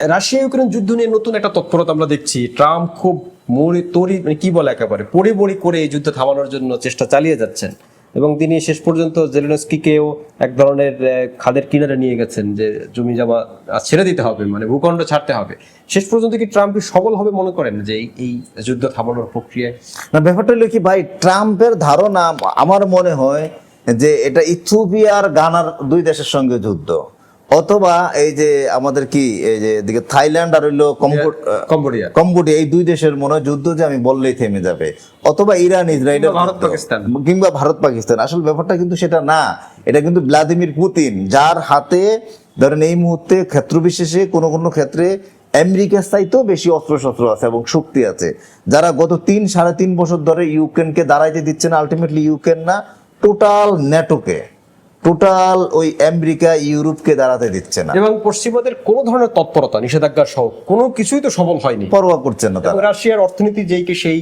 Russia Ukraine যুদ্ধ নিয়ে নতুন একটা তৎপরতা আমরা দেখছি। ট্রাম্প খুব মরি, তরি মানে কি বলে একেবারে? পড়ে বড়ি করে এই যুদ্ধ থামানোর জন্য চেষ্টা চালিয়ে যাচ্ছেন। এবং তিনি শেষ পর্যন্ত জেলেনস্কিকেও এক ধরনের খাদের কিনারে নিয়ে গেছেন যে জমি জমা ছেড়ে দিতে হবে মানে ভূখণ্ড ছাড়তে হবে। শেষ পর্যন্ত কি ট্রাম্প কি সফল হবে মনে করেন যে এই- যুদ্ধ থামানোর প্রক্রিয়ায়? না, ব্যাপারটা হলো কি ভাই, ট্রাম্পের ধারণা আমার মনে হয় যে এটা ইথিওপিয়া আর গানার দুই দেশের সঙ্গে যুদ্ধ। অথবা এই যে আমাদের কি এই যে এদিকে থাইল্যান্ড আর হইল কম্বো- কম্বোডিয়া। কম্বোডিয়া এই দুই দেশের মনে হয় যুদ্ধ যে আমি বললেই থেমে যাবে। অথবা ইরান ইসরায়েল ভারত পাকিস্তান। কিংবা ভারত পাকিস্তান। আসল ব্যাপারটা কিন্তু সেটা না। এটা কিন্তু ভ্লাদিমির পুতিন যার হাতে ধরেন এই মুহূর্তে ক্ষেত্র বিশেষে কোনো কোনো ক্ষেত্রে আমেরিকার চাইতেও বেশি অস্ত্র শস্ত্র আছে এবং শক্তি আছে। যারা গত তিন সাড়ে তিন বছর ধরে ইউক্রেনকে দাঁড়াইতে দিচ্ছে না আলটিমেটলি ইউক্রেন না টোটাল ন্যাটোকে টোটাল ওই আমেরিকা ইউরোপকে দাঁড়াতে দিচ্ছে না। এবং পশ্চিমাদের কোনো ধরনের তৎপরতা নিষেধাজ্ঞা সহ কোনো কিছুই তো সফল হয়নি। পরোয়া করছে না তারা। রাশিয়ার অর্থনীতি যেই কি সেই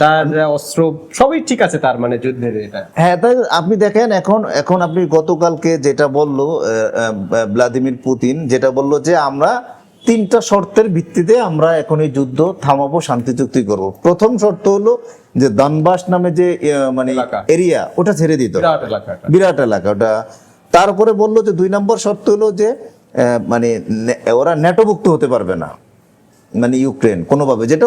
তার অস্ত্র সবই ঠিক আছে তার মানে যুদ্ধের এটা। হ্যাঁ তাই আপনি দেখেন এখন এখন আপনি গতকালকে যেটা বলল ভ্লাদিমির পুতিন যেটা বলল যে আমরা তিনটা শর্তের ভিত্তিতে আমরা এখন এই যুদ্ধ থামাবো শান্তি চুক্তি করব। প্রথম শর্ত হলো যে দানবাস নামে যে মানে। এরিয়া ওটা ছেড়ে দিত বিরাট এলাকা বিরাট এলাকা ওটা। তারপরে বলল যে দুই নম্বর শর্ত হলো যে মানে ওরা ন্যাটোভুক্ত হতে পারবে না মানে ইউক্রেন কোনোভাবে। যেটা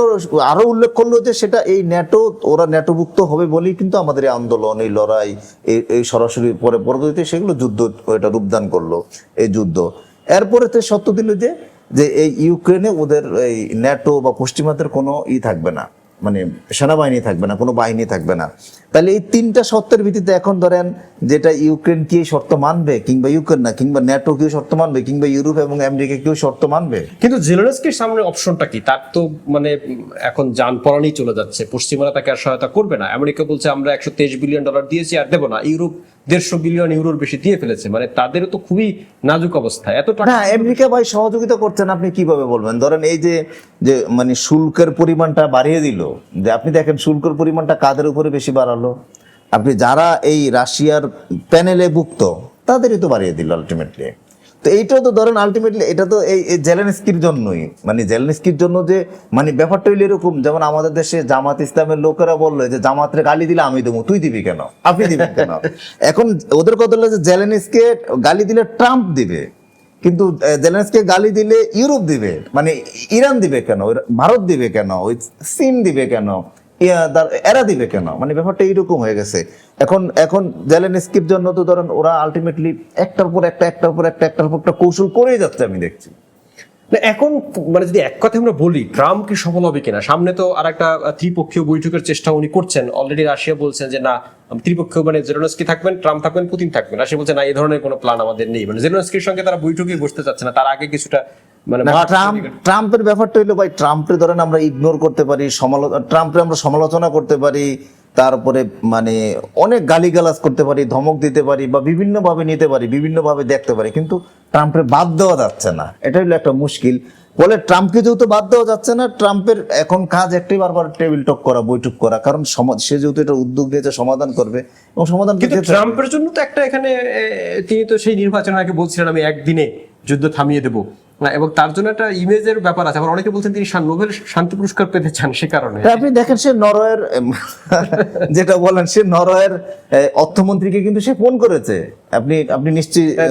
আরও উল্লেখ করল যে সেটা এই ন্যাটো ওরা ন্যাটোভুক্ত হবে বলেই কিন্তু আমাদের এই আন্দোলন এই লড়াই এই এই সরাসরি পরে পরবর্তীতে সেগুলো যুদ্ধ এটা রূপদান করল এই যুদ্ধ। এরপরে সত্য দিল যে যে এই ইউক্রেনে ওদের এই ন্যাটো বা পশ্চিমাদের কোনো ই থাকবে না মানে সেনাবাহিনী থাকবে না, কোনো বাহিনী থাকবে না। তাহলে এই তিনটা শর্তের ভিত্তিতে এখন ধরেন যেটা ইউক্রেন কি শর্ত মানবে, কিংবা ইউক্রেন না, কিংবা ন্যাটো কেউ শর্ত মানবে, কিংবা ইউরোপ এবং আমেরিকা কেউ শর্ত মানবে? কিন্তু জেলেনস্কির সামনে অপশনটা কি? তার তো মানে এখন যান পরাণই চলে যাচ্ছে, পশ্চিমারা তাকে আর সহায়তা করবে না। আমেরিকা বলছে, আমরা একশো তেইশ বিলিয়ন ডলার দিয়েছি আর দেবো না। ইউরোপ দেড়শো বিলিয়ন ইউরোর বেশি দিয়ে ফেলেছে। মানে তাদের তো খুবই নাজুক অবস্থা। এত টাকা আমেরিকা ভাই সহযোগিতা করছেন, আপনি কীভাবে বলবেন? ধরেন এই যে যে মানে শুল্কের পরিমাণটা বাড়িয়ে দিল, যে আপনি দেখেন শুল্কের পরিমাণটা কাদের উপরে বেশি বাড়ালো? আপনি যারা এই রাশিয়ার প্যানেলে ভুক্ত, তাদেরই তো বাড়িয়ে দিল আলটিমেটলি তো এইটাও তো ধরেন আলটিমেটলি এটা তো এই জেলেনস্কির জন্যই। মানে জেলেনস্কির জন্য যে মানে ব্যাপারটা হইলে এরকম যেমন আমাদের দেশে জামাত ইসলামের লোকেরা বলল যে জামাতরে গালি দিলে আমি দেবো তুই দিবি কেন? আপনি দিবেন কেন? এখন ওদের কথা হলো যে জেলেনস্কে গালি দিলে ট্রাম্প দিবে কিন্তু জেলেনস্কে গালি দিলে ইউরোপ দিবে মানে ইরান দিবে কেন? ভারত দিবে কেন? ওই চীন দিবে কেন? এরা দিবে কেন? মানে ব্যাপারটা এইরকম হয়ে গেছে। এখন এখন জেলেনস্কির জন্য তো ধরেন ওরা আলটিমেটলি একটার পর একটা একটার পর একটা একটার পর একটা কৌশল করেই যাচ্ছে আমি দেখছি। না, এখন মানে যদি এক কথা আমরা বলি ট্রাম্প কি সফল হবে কিনা? সামনে তো আর একটা ত্রিপক্ষীয় বৈঠকের চেষ্টা উনি করছেন। অলরেডি রাশিয়া বলছেন যে না ত্রিপক্ষীয় মানে জেলেনস্কি থাকবেন ট্রাম্প থাকবেন পুতিন থাকবেন। রাশিয়া বলছে না এই ধরনের কোনো প্ল্যান আমাদের নেই। মানে জেলেনস্কির সঙ্গে তারা বৈঠকেই বসতে চাচ্ছে না। তার আগে কিছুটা মানে ট্রাম্প ট্রাম্পের ব্যাপারটা হইল ভাই ধরেন আমরা ইগনোর করতে পারি সমালোচনা ট্রাম্পের আমরা সমালোচনা করতে পারি তারপরে মানে অনেক গালিগালাজ করতে পারি ধমক দিতে পারি বা বিভিন্ন ভাবে নিতে পারি বিভিন্ন ভাবে দেখতে পারি কিন্তু ট্রাম্পের বাদ দেওয়া যাচ্ছে না। এটা হলো একটা মুশকিল। বলে ট্রাম্পকে যেহেতু বাদ দেওয়া যাচ্ছে না ট্রাম্পের এখন কাজ একটাই বারবার টেবিল টক করা বৈঠক করা কারণ সে যেহেতু এটা উদ্যোগ নিয়েছে সমাধান করবে এবং সমাধান কিন্তু ট্রাম্পের জন্য তো একটা এখানে তিনি তো সেই নির্বাচনের আগে বলছিলেন আমি একদিনে যুদ্ধ থামিয়ে দেবো। এবং তার জন্য একটা ইমেজের ব্যাপার আছে। আবার অনেকে বলছেন তিনি নোবেল শান্তি পুরস্কার পেতে চান সে কারণে। আপনি দেখেন সে নরওয়ের যেটা বলেন সে নরওয়ের অর্থমন্ত্রীকে কিন্তু সে ফোন করেছে। আপনি আপনি নিশ্চয়ই হ্যাঁ,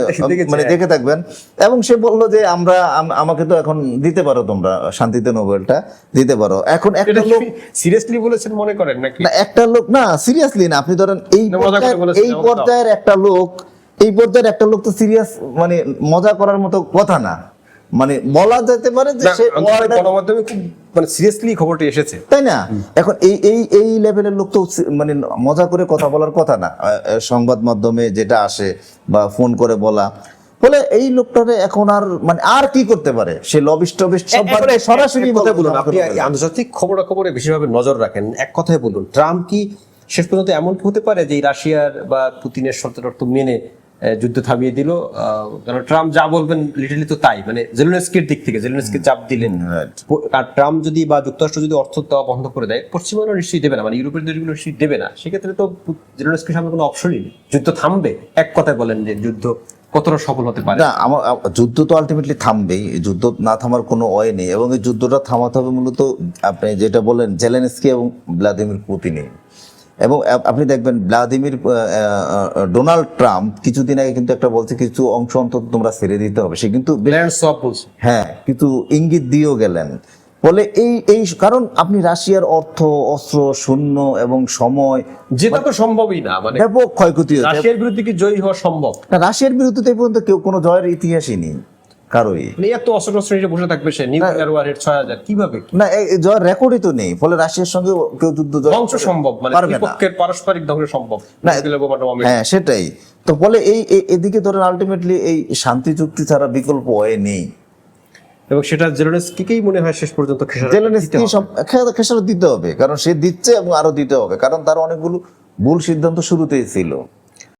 মানে হ্যাঁ। দেখে থাকবেন। এবং সে বলল যে আমরা আমাকে তো এখন দিতে পারো তোমরা শান্তিতে নোবেলটা দিতে পারো। এখন একটা লোক সিরিয়াসলি বলেছেন মনে করেন নাকি? না একটা লোক না সিরিয়াসলি না আপনি ধরেন এই এই পর্যায়ের একটা লোক এই পর্যায়ের একটা লোক তো সিরিয়াস মানে মজা করার মতো কথা না। মানে বলা যেতে পারে যে সে গণমাধ্যমে খুব মানে সিরিয়াসলি খবরটি এসেছে। তাই না? এখন এই এই এই লেভেলের লোক তো মানে মজা করে কথা বলার কথা না। সংবাদ মাধ্যমে যেটা আসে বা ফোন করে বলা। বলে এই লোকটারে এখন আর মানে আর কি করতে পারে? সে লবিস্ট টবিস্ট সব সরাসরি কথা বলুন আপনি। আন্তর্জাতিক খবরাখবরে বেশিরভাবে নজর রাখেন। এক কথায় বলুন ট্রাম্প কি শেষ পর্যন্ত এমন কি হতে পারে যে রাশিয়ার বা পুতিনের শর্ত মেনে যুদ্ধ থামিয়ে দিল। কারণ ট্রাম্প যা বলবেন লিটারলি তো তাই। মানে জেলুনেস্কির দিক থেকে জেলুনেস্কি চাপ দিলেন. আর ট্রাম্প যদি বা যুক্তরাষ্ট্র যদি অর্থ দেওয়া বন্ধ করে দেয় পশ্চিমবঙ্গ নিশ্চয়ই দেবে না। মানে ইউরোপের দেশগুলো নিশ্চয়ই দেবে না। সেক্ষেত্রে তো জেলুনেস্কির সামনে কোনো অপশনই নেই। যুদ্ধ থামবে? এক কথায় বলেন যে যুদ্ধ কতটা সফল হতে পারে। না আমার যুদ্ধ তো আলটিমেটলি থামবেই। যুদ্ধ না থামার কোনো ওয়ে নেই। এবং এই যুদ্ধটা থামাতে হবে মূলত আপনি যেটা বলেন জেলেনস্কি এবং ভ্লাদিমির পুতিনে এবং আপনি দেখবেন ভ্লাদিমির ডোনাল্ড ট্রাম্প কিছুদিন আগে কিন্তু একটা বলছে কিছু অংশ অন্তত তোমরা ছেড়ে দিতে হবে। সে কিন্তু হ্যাঁ কিন্তু ইঙ্গিত দিয়েও গেলেন। বলে এই এই কারণ আপনি রাশিয়ার অর্থ অস্ত্র শূন্য এবং সময় যেটা তো সম্ভবই না মানে ব্যাপক ক্ষয়ক্ষতি রাশিয়ার বিরুদ্ধে কি জয়ী হওয়া সম্ভব? না, রাশিয়ার বিরুদ্ধে তো এই পর্যন্ত কেউ কোনো জয়ের ইতিহাসই নেই। কারোই। মানে এত অস্ত্র টস্ত্র বসে থাকবে সে ওয়ারহেড ছয় হাজার কীভাবে? না জয়ের রেকর্ডই তো নেই ফলে রাশিয়ার সঙ্গে কেউ যুদ্ধ ধ্বংস সম্ভব মানে। বিপক্ষের পারস্পরিক ধ্বংস সম্ভব না। হ্যাঁ সেটাই। তো ফলে এই এদিকে ধরেন আলটিমেটলি এই শান্তি চুক্তি ছাড়া বিকল্প ওয়ে নেই। এবং সেটা জেলেনস্কিকেই মনে হয় শেষ পর্যন্ত জেলেনস্কি খেসারত দিতে হবে কারণ সে দিচ্ছে এবং আরও দিতে হবে কারণ তার অনেকগুলো ভুল সিদ্ধান্ত শুরুতেই ছিল।